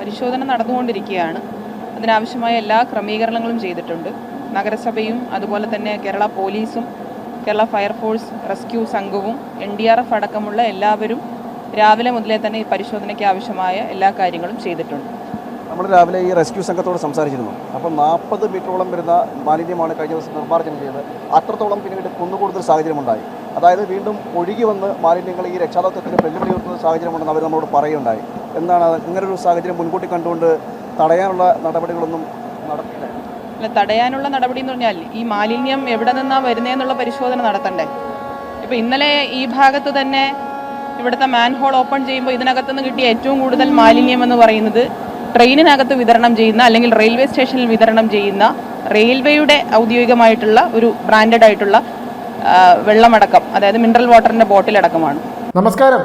പരിശോധന നടന്നുകൊണ്ടിരിക്കുകയാണ്. അതിനാവശ്യമായ എല്ലാ ക്രമീകരണങ്ങളും ചെയ്തിട്ടുണ്ട്. നഗരസഭയും അതുപോലെ തന്നെ കേരള പോലീസും കേരള ഫയർഫോഴ്സ് റെസ്ക്യൂ സംഘവും എൻ ഡി ആർ എഫ് അടക്കമുള്ള എല്ലാവരും രാവിലെ മുതലേ തന്നെ ഈ പരിശോധനയ്ക്ക് ആവശ്യമായ എല്ലാ കാര്യങ്ങളും ചെയ്തിട്ടുണ്ട്. നമ്മൾ രാവിലെ ഈ റെസ്ക്യൂ സംഘത്തോട് സംസാരിച്ചിരുന്നു. അപ്പം നാൽപ്പത് മീറ്ററോളം വരുന്ന മാലിന്യമാണ് കഴിഞ്ഞ ദിവസം നിർമ്മാർജനം ചെയ്തത്. അത്രത്തോളം പിന്നീട് കുന്നുകൂടുതൽ സാഹചര്യമുണ്ടായി. അതായത് വീണ്ടും ഒഴുകി വന്ന് മാലിന്യങ്ങൾ ഈ രക്ഷാദത്വത്തിന് വെല്ലുവിളി ഉയർത്തുന്ന സാഹചര്യമുണ്ടെന്ന് അവർ നമ്മളോട് പറയുകയുണ്ടായി. എന്താണ് ഇങ്ങനൊരു സാഹചര്യം മുൻകൂട്ടി കണ്ടുകൊണ്ട് തടയാനുള്ള നടപടികളൊന്നും നടത്തില്ല അല്ല തടയാനുള്ള നടപടി എന്ന് പറഞ്ഞാൽ ഈ മാലിന്യം എവിടെ നിന്നാണ് വരുന്നതെന്നുള്ള പരിശോധന നടത്തണ്ടേ? ഇപ്പൊ ഇന്നലെ ഈ ഭാഗത്ത് തന്നെ ഇവിടുത്തെ മാൻഹോൾ ഓപ്പൺ ചെയ്യുമ്പോൾ ഇതിനകത്തുനിന്ന് കിട്ടിയ ഏറ്റവും കൂടുതൽ മാലിന്യം എന്ന് പറയുന്നത് ട്രെയിനിനകത്ത് വിതരണം ചെയ്യുന്ന അല്ലെങ്കിൽ റെയിൽവേ സ്റ്റേഷനിൽ വിതരണം ചെയ്യുന്ന റെയിൽവേയുടെ ഔദ്യോഗികമായിട്ടുള്ള ഒരു ബ്രാൻഡഡ് ആയിട്ടുള്ള വെള്ളമടക്കം അതായത് മിനറൽ വാട്ടറിന്റെ ബോട്ടിലടക്കമാണ് നമസ്കാരം.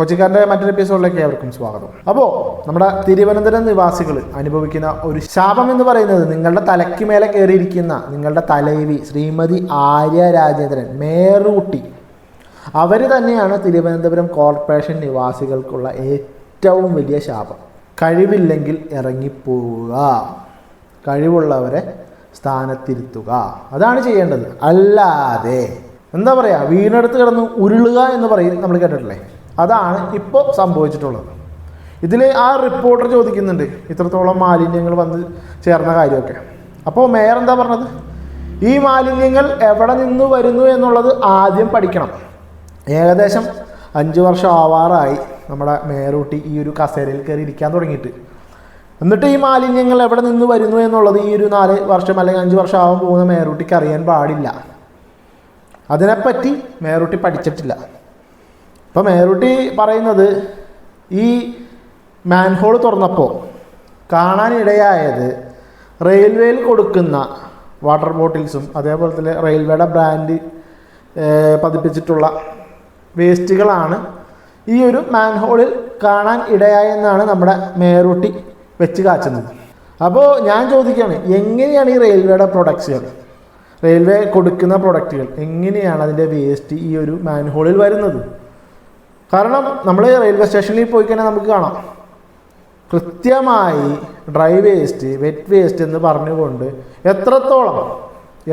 കൊച്ചിക്കാരന്റെ മറ്റൊരു എപ്പിസോഡിലേക്ക് ഏവർക്കും സ്വാഗതം. അപ്പോൾ നമ്മുടെ തിരുവനന്തപുരം നിവാസികൾ അനുഭവിക്കുന്ന ഒരു ശാപം എന്ന് പറയുന്നത് നിങ്ങളുടെ തലയ്ക്ക് മേലെ കയറിയിരിക്കുന്ന നിങ്ങളുടെ തലൈവി ശ്രീമതി ആര്യ രാജേന്ദ്രൻ മേറൂട്ടി. അവർ തന്നെയാണ് തിരുവനന്തപുരം കോർപ്പറേഷൻ നിവാസികൾക്കുള്ള ഏറ്റവും വലിയ ശാപം. കഴിവില്ലെങ്കിൽ ഇറങ്ങിപ്പോവുക. കഴിവുള്ളവരെ സ്ഥാനത്തിരുത്തുക. അതാണ് ചെയ്യേണ്ടത്. അല്ലാതെ എന്താ പറയുക വീണെടുത്ത് കിടന്ന് ഉരുളുക എന്ന് പറയും നമ്മൾ കേട്ടിട്ടില്ലേ? അതാണ് ഇപ്പോൾ സംഭവിച്ചിട്ടുള്ളത്. ഇതിൽ ആ റിപ്പോർട്ടർ ചോദിക്കുന്നുണ്ട് ഇത്രത്തോളം മാലിന്യങ്ങൾ വന്ന് ചേർന്ന കാര്യമൊക്കെ. അപ്പോൾ മേയർ എന്താ പറഞ്ഞത്? ഈ മാലിന്യങ്ങൾ എവിടെ നിന്ന് വരുന്നു എന്നുള്ളത് ആദ്യം പഠിക്കണം. ഏകദേശം അഞ്ച് വർഷം ആവാറായി നമ്മുടെ മേയറൂട്ടി ഈ ഒരു കസേരയിൽ കയറി ഇരിക്കാൻ തുടങ്ങിയിട്ട്. എന്നിട്ട് ഈ മാലിന്യങ്ങൾ എവിടെ നിന്ന് വരുന്നു എന്നുള്ളത് ഈ ഒരു നാല് വർഷം അല്ലെങ്കിൽ അഞ്ച് വർഷം ആവാൻ പോകുന്ന മേയറൂട്ടിക്ക് അറിയാൻ പാടില്ല. അതിനെപ്പറ്റി മേയറൂട്ടി പഠിച്ചിട്ടില്ല. ഇപ്പം മേരുട്ടി പറയുന്നത് ഈ മാൻഹോൾ തുറന്നപ്പോൾ കാണാനിടയായത് റെയിൽവേയിൽ കൊടുക്കുന്ന വാട്ടർ ബോട്ടിൽസും അതേപോലെ തന്നെ റെയിൽവേയുടെ ബ്രാൻഡ് പതിപ്പിച്ചിട്ടുള്ള വേസ്റ്റുകളാണ് ഈ ഒരു മാൻഹോളിൽ കാണാൻ ഇടയായെന്നാണ് നമ്മുടെ മേരുട്ടി വെച്ച് കാച്ചുന്നത്. അപ്പോൾ ഞാൻ ചോദിക്കുകയാണ് എങ്ങനെയാണ് ഈ റെയിൽവേയുടെ പ്രൊഡക്ട്സുകൾ? റെയിൽവേ കൊടുക്കുന്ന പ്രൊഡക്റ്റുകൾ എങ്ങനെയാണ് അതിന്റെ വേസ്റ്റ് ഈ ഒരു മാൻഹോളിൽ വരുന്നത്? കാരണം നമ്മൾ റെയിൽവേ സ്റ്റേഷനിൽ പോയി കഴിഞ്ഞാൽ നമുക്ക് കാണാം. കൃത്യമായി ഡ്രൈ വേസ്റ്റ് വെറ്റ് വേസ്റ്റ് എന്ന് പറഞ്ഞുകൊണ്ട് എത്രത്തോളം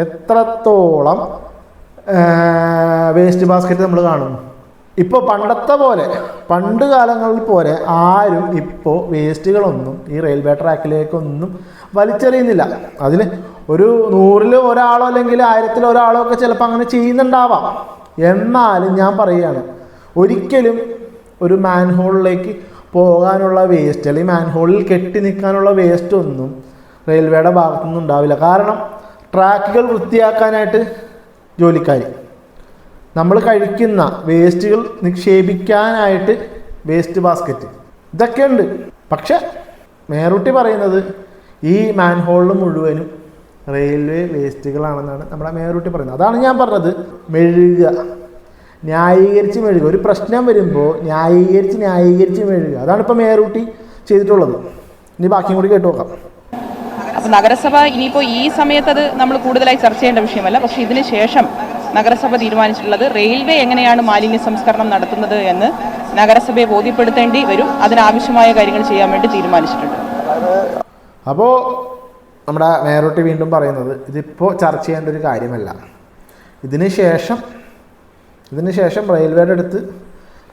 എത്രത്തോളം വേസ്റ്റ് ബാസ്ക്കറ്റ് നമ്മൾ കാണും. ഇപ്പോൾ പണ്ടത്തെ പോലെ പണ്ട് കാലങ്ങളിൽ പോലെ ആരും ഇപ്പോൾ വേസ്റ്റുകളൊന്നും ഈ റെയിൽവേ ട്രാക്കിലേക്കൊന്നും വലിച്ചെറിയുന്നില്ല. അതിൽ ഒരു നൂറിൽ ഒരാളോ അല്ലെങ്കിൽ ആയിരത്തിൽ ഒരാളോ ഒക്കെ ചിലപ്പോൾ അങ്ങനെ ചെയ്യുന്നുണ്ടാവാം. എന്നാലും ഞാൻ പറയുകയാണ് ഒരിക്കലും ഒരു മാൻഹോളിലേക്ക് പോകാനുള്ള വേസ്റ്റ് അല്ലെങ്കിൽ മാൻഹോളിൽ കെട്ടി നിൽക്കാനുള്ള വേസ്റ്റ് ഒന്നും റെയിൽവേയുടെ ഭാഗത്തുനിന്നും ഉണ്ടാവില്ല. കാരണം ട്രാക്കുകൾ വൃത്തിയാക്കാനായിട്ട് ജോലിക്കാർ നമ്മൾ കഴിക്കുന്ന വേസ്റ്റുകൾ നിക്ഷേപിക്കാനായിട്ട് വേസ്റ്റ് ബാസ്ക്കറ്റ് ഇതൊക്കെയുണ്ട്. പക്ഷെ മേറൂട്ടി പറയുന്നത് ഈ മാൻഹോളിൽ മുഴുവനും റെയിൽവേ വേസ്റ്റുകളാണെന്നാണ് നമ്മുടെ മേറൂട്ടി പറയുന്നത്. അതാണ് ഞാൻ പറഞ്ഞത്. മെഴുകുക. ന്യായീകരിച്ച് മെഴുക ഒരു പ്രശ്നം വരുമ്പോൾ ന്യായീകരിച്ച് ന്യായീകരിച്ച് മെഴുക അതാണ് ഇപ്പോൾ മേയറൂട്ടി ചെയ്തിട്ടുള്ളത്. ഇനി ബാക്കിയും കൂടി കേട്ടു നോക്കാം. അപ്പം നഗരസഭ ഇനിയിപ്പോൾ ഈ സമയത്ത് അത് നമ്മൾ കൂടുതലായി ചർച്ച ചെയ്യേണ്ട വിഷയമല്ല. പക്ഷേ ഇതിന് ശേഷം നഗരസഭ തീരുമാനിച്ചിട്ടുള്ളത് റെയിൽവേ എങ്ങനെയാണ് മാലിന്യ സംസ്കരണം നടത്തുന്നത് എന്ന് നഗരസഭയെ ബോധ്യപ്പെടുത്തേണ്ടി വരും. അതിനാവശ്യമായ കാര്യങ്ങൾ ചെയ്യാൻ വേണ്ടി തീരുമാനിച്ചിട്ടുണ്ട്. അപ്പോൾ നമ്മുടെ മേയറൂട്ടി വീണ്ടും പറയുന്നത് ഇതിപ്പോൾ ചർച്ച ചെയ്യേണ്ട ഒരു കാര്യമല്ല. ഇതിന് ശേഷം ഇതിന് ശേഷം റെയിൽവേയുടെ അടുത്ത്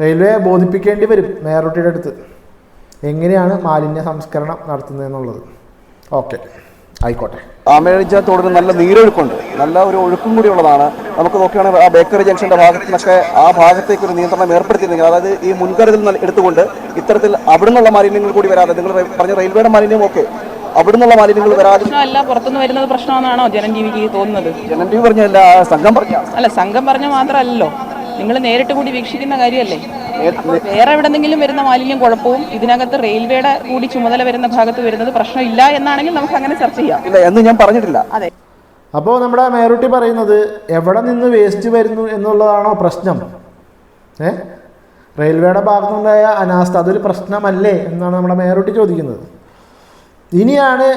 റെയിൽവേ ബോധിപ്പിക്കേണ്ടി വരും മേറോട്ടിയുടെ അടുത്ത്. എങ്ങനെയാണ് മാലിന്യ സംസ്കരണം നടത്തുന്നതെന്നുള്ളത്. ഓക്കെ ആയിക്കോട്ടെ. ആമേഴിച്ച തോടിന് നല്ല നീരൊഴുക്കുണ്ട്. നല്ല ഒരു ഒഴുക്കും കൂടി ഉള്ളതാണ്. നമുക്ക് നോക്കുകയാണെങ്കിൽ ആ ബേക്കറി ജംഗ്ഷന്റെ ഭാഗത്തിനൊക്കെ ആ ഭാഗത്തേക്ക് ഒരു നിയന്ത്രണം ഏർപ്പെടുത്തിയിരുന്നെങ്കിൽ അതായത് ഈ മുൻകരുതൽ എടുത്തുകൊണ്ട് ഇത്തരത്തിൽ അവിടെ നിന്നുള്ള മാലിന്യങ്ങൾ കൂടി വരാതെ നിങ്ങൾ പറഞ്ഞ റെയിൽവേയുടെ മാലിന്യം ഒക്കെ അവിടെ നിന്നുള്ള മാലിന്യങ്ങൾ വരാതെ പ്രശ്നമല്ല പുറത്തുനിന്ന് വരുന്നത് പ്രശ്നമാണോ ജനൻജീവിക്ക് തോന്നുന്നത്? ടി വി പറഞ്ഞല്ല സംഘം പറഞ്ഞ അല്ല സംഘം പറഞ്ഞ മാത്രമല്ലല്ലോ. നിങ്ങൾ നേരിട്ട് കൂടി വീക്ഷിക്കുന്ന കാര്യമല്ലേ? വേറെ എവിടെന്നെങ്കിലും വരുന്ന മാലിന്യം കുഴപ്പവും ഇതിനകത്ത് റെയിൽവേയുടെ കൂടി ചുമതല വരുന്ന ഭാഗത്ത് വരുന്നത് പ്രശ്നമില്ല എന്നാണെങ്കിൽ നമുക്ക് അങ്ങനെ ചർച്ച ചെയ്യാം. ഇല്ല എന്ന് ഞാൻ പറഞ്ഞിട്ടില്ല. അതെ. അപ്പോൾ നമ്മുടെ മേറൂട്ടി പറയുന്നത് എവിടെ നിന്ന് വേസ്റ്റ് വരുന്നു എന്നുള്ളതാണോ പ്രശ്നം? ഏ? റെയിൽവേയുടെ ഭാഗത്തുനിന്നുണ്ടായ അനാസ്ഥ അതൊരു പ്രശ്നമല്ലേ എന്നാണ് നമ്മുടെ മേറൂട്ടി ചോദിക്കുന്നത്. ഇനിയാണ്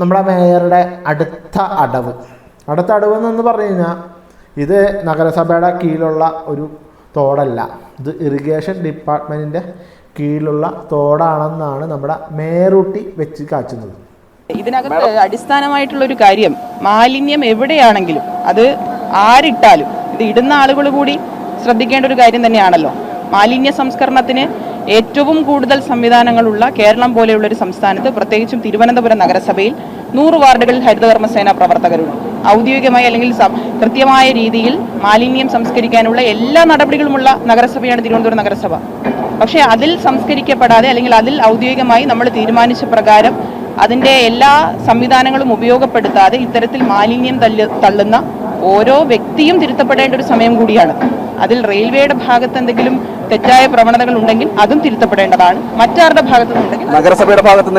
നമ്മുടെ മേയറുടെ അടുത്ത അടവ്. അടുത്ത അടവ് എന്ന് പറഞ്ഞു കഴിഞ്ഞാൽ ഇത് നഗരസഭയുടെ കീഴിലുള്ള ഒരു തോടല്ല. ഇത് ഇറിഗേഷൻ ഡിപ്പാർട്ട്മെന്റിന്റെ കീഴിലുള്ള തോടാണെന്നാണ് നമ്മുടെ മേറൂട്ടി വെച്ച് കാച്ചുന്നത്. ഇതിനകത്ത് അടിസ്ഥാനമായിട്ടുള്ള ഒരു കാര്യം മാലിന്യം എവിടെയാണെങ്കിലും അത് ആരിട്ടാലും ഇത് ഇടുന്ന ആളുകൾ കൂടി ശ്രദ്ധിക്കേണ്ട ഒരു കാര്യം തന്നെയാണല്ലോ. മാലിന്യ സംസ്കരണത്തിന് ഏറ്റവും കൂടുതൽ സംവിധാനങ്ങളുള്ള കേരളം പോലെയുള്ള ഒരു സംസ്ഥാനത്ത് പ്രത്യേകിച്ചും തിരുവനന്തപുരം നഗരസഭയിൽ നൂറ് വാർഡുകളിൽ ഹരിതകർമ്മസേന പ്രവർത്തകരുണ്ട്. ഔദ്യോഗികമായി അല്ലെങ്കിൽ കൃത്യമായ രീതിയിൽ മാലിന്യം സംസ്കരിക്കാനുള്ള എല്ലാ നടപടികളുമുള്ള നഗരസഭയാണ് തിരുവനന്തപുരം നഗരസഭ. പക്ഷേ അതിൽ സംസ്കരിക്കപ്പെടാതെ അല്ലെങ്കിൽ അതിൽ ഔദ്യോഗികമായി നമ്മൾ തീരുമാനിച്ച പ്രകാരം അതിന്റെ എല്ലാ സംവിധാനങ്ങളും ഉപയോഗപ്പെടുത്താതെ ഇത്തരത്തിൽ മാലിന്യം തള്ളുന്ന ഓരോ വ്യക്തിയും തിരുത്തപ്പെടേണ്ട ഒരു സമയം കൂടിയാണ്. അതിൽ റെയിൽവേയുടെ ഭാഗത്ത് എന്തെങ്കിലും തെറ്റായ പ്രവണതകൾ ഉണ്ടെങ്കിൽ അതും തിരുത്തപ്പെടേണ്ടതാണ്. മറ്റാരുടെ ഭാഗത്തു നിന്നുണ്ടെങ്കിൽ നഗരസഭയുടെ ഭാഗത്ത്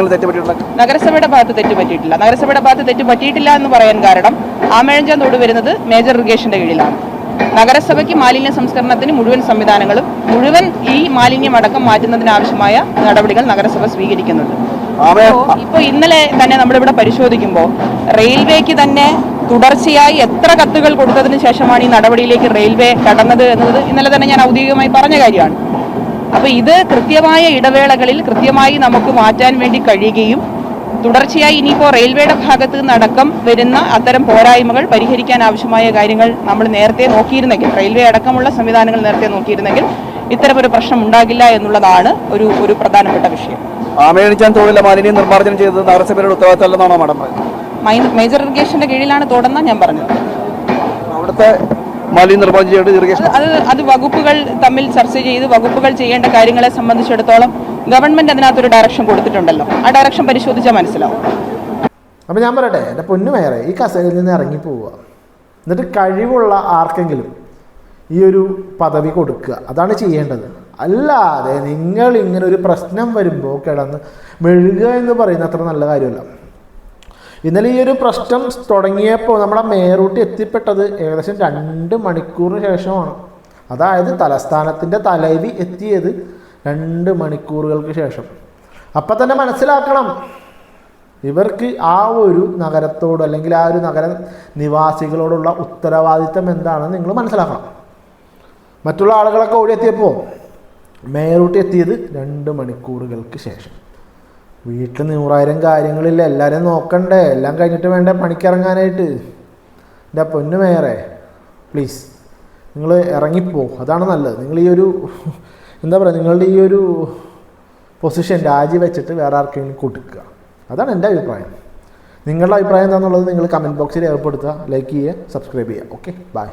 നഗരസഭയുടെ ഭാഗത്ത് തെറ്റ് പറ്റിയിട്ടില്ല. നഗരസഭയുടെ ഭാഗത്ത് തെറ്റ് പറ്റിയിട്ടില്ല എന്ന് പറയാൻ കാരണം ആമഴഞ്ചാൻ തോട് വരുന്നത് മേജർ ഇറിഗേഷന്റെ കീഴിലാണ്. നഗരസഭയ്ക്ക് മാലിന്യ സംസ്കരണത്തിന് മുഴുവൻ സംവിധാനങ്ങളും മുഴുവൻ ഈ മാലിന്യം അടക്കം മാറ്റുന്നതിന് ആവശ്യമായ നടപടികൾ നഗരസഭ സ്വീകരിക്കുന്നുണ്ട്. ആമേ ഇപ്പോ- ഇപ്പോ ഇന്നലെ തന്നെ നമ്മളിവിടെ പരിശോധിക്കുമ്പോൾ റെയിൽവേക്ക് തന്നെ തുടർച്ചയായി എത്ര കത്തുകൾ കൊടുത്തതിന് ശേഷമാണ് ഈ നടപടിയിലേക്ക് റെയിൽവേ കടന്നത് എന്നത് ഇന്നലെ തന്നെ ഞാൻ ഔദ്യോഗികമായി പറഞ്ഞ കാര്യമാണ്. അപ്പൊ ഇത് കൃത്യമായ ഇടവേളകളിൽ കൃത്യമായി നമുക്ക് മാറ്റാൻ വേണ്ടി കഴിയുകയും തുടർച്ചയായി ഇനിയിപ്പോൾ റെയിൽവേയുടെ ഭാഗത്ത് നിന്നടക്കം വരുന്ന അത്തരം പോരായ്മകൾ പരിഹരിക്കാൻ ആവശ്യമായ കാര്യങ്ങൾ നമ്മൾ നേരത്തെ നോക്കിയിരുന്നെങ്കിൽ റെയിൽവേ അടക്കമുള്ള സംവിധാനങ്ങൾ നേരത്തെ നോക്കിയിരുന്നെങ്കിൽ ഇത്തരമൊരു പ്രശ്നം ഉണ്ടാകില്ല എന്നുള്ളതാണ് ഒരു ഒരു പ്രധാനപ്പെട്ട വിഷയം. ആമേണിച്ചാൻ തോടിലെ മാലിന്യം നിർമ്മാർജനം ചെയ്തത് നഗരസഭയുടെ ഉത്തരവാദിത്തമല്ലെന്നാണോ മാഡം മേജർ ഇറിഗേഷന്റെ കീഴിലാണ് തോടെന്നാണ് ഞാൻ പറഞ്ഞത്. അവിടുത്തെ അത് അത് വകുപ്പുകൾ തമ്മിൽ ചർച്ച ചെയ്ത് വകുപ്പുകൾ ചെയ്യേണ്ട കാര്യങ്ങളെ സംബന്ധിച്ചിടത്തോളം ഗവൺമെന്റ് അതിനകത്തൊരു ഡയറക്ഷൻ കൊടുത്തിട്ടുണ്ടല്ലോ. ആ ഡയറക്ഷൻ പരിശോധിച്ചാൽ മനസ്സിലാവും. അപ്പോൾ ഞാൻ പറയട്ടെ എന്റെ പൊന്നു വേറെ ഈ കസേരയിൽ നിന്ന് ഇറങ്ങി പോവുക. എന്നിട്ട് കഴിവുള്ള ആർക്കെങ്കിലും ഈ ഒരു പദവി കൊടുക്കുക. അതാണ് ചെയ്യേണ്ടത്. അല്ലാതെ നിങ്ങൾ ഇങ്ങനെ ഒരു പ്രശ്നം വരുമ്പോൾ കിടന്ന് മെഴുകുക എന്ന് പറയുന്ന അത്ര നല്ല കാര്യമല്ല. ഇന്നലെ ഈ ഒരു പ്രശ്നം തുടങ്ങിയപ്പോൾ നമ്മുടെ മേറൂട്ടി എത്തിപ്പെട്ടത് ഏകദേശം രണ്ട് മണിക്കൂറിന് ശേഷമാണ്. അതായത് തലസ്ഥാനത്തിന്റെ തലവി എത്തിയത് രണ്ട് മണിക്കൂറുകൾക്ക് ശേഷം. അപ്പം തന്നെ മനസ്സിലാക്കണം ഇവർക്ക് ആ ഒരു നഗരത്തോട് അല്ലെങ്കിൽ ആ ഒരു നഗര നിവാസികളോടുള്ള ഉത്തരവാദിത്തം എന്താണെന്ന് നിങ്ങൾ മനസ്സിലാക്കണം. മറ്റുള്ള ആളുകളൊക്കെ ഓടിയെത്തിയപ്പോൾ മേറൂട്ടി എത്തിയത് രണ്ട് മണിക്കൂറുകൾക്ക് ശേഷം. വീട്ടിൽ നൂറായിരം കാര്യങ്ങളില്ല എല്ലാവരെയും നോക്കണ്ടേ എല്ലാം കഴിഞ്ഞിട്ട് വേണ്ടേ പണിക്കിറങ്ങാനായിട്ട്. എന്റെ പൊന്നു മേയറെ പ്ലീസ് നിങ്ങൾ ഇറങ്ങിപ്പോ അതാണ് നല്ലത്. നിങ്ങൾ ഈ ഒരു എന്താ പറയുക നിങ്ങളുടെ ഈ ഒരു പൊസിഷൻ രാജി വെച്ചിട്ട് വേറെ ആർക്കെങ്കിലും കൊടുക്കുക. അതാണ് എന്റെ അഭിപ്രായം. നിങ്ങളുടെ അഭിപ്രായം എന്താണെന്നുള്ളത് നിങ്ങൾ കമന്റ് ബോക്സിൽ രേഖപ്പെടുത്തുക ലൈക്ക് ചെയ്യുക സബ്സ്ക്രൈബ് ചെയ്യുക. Okay bye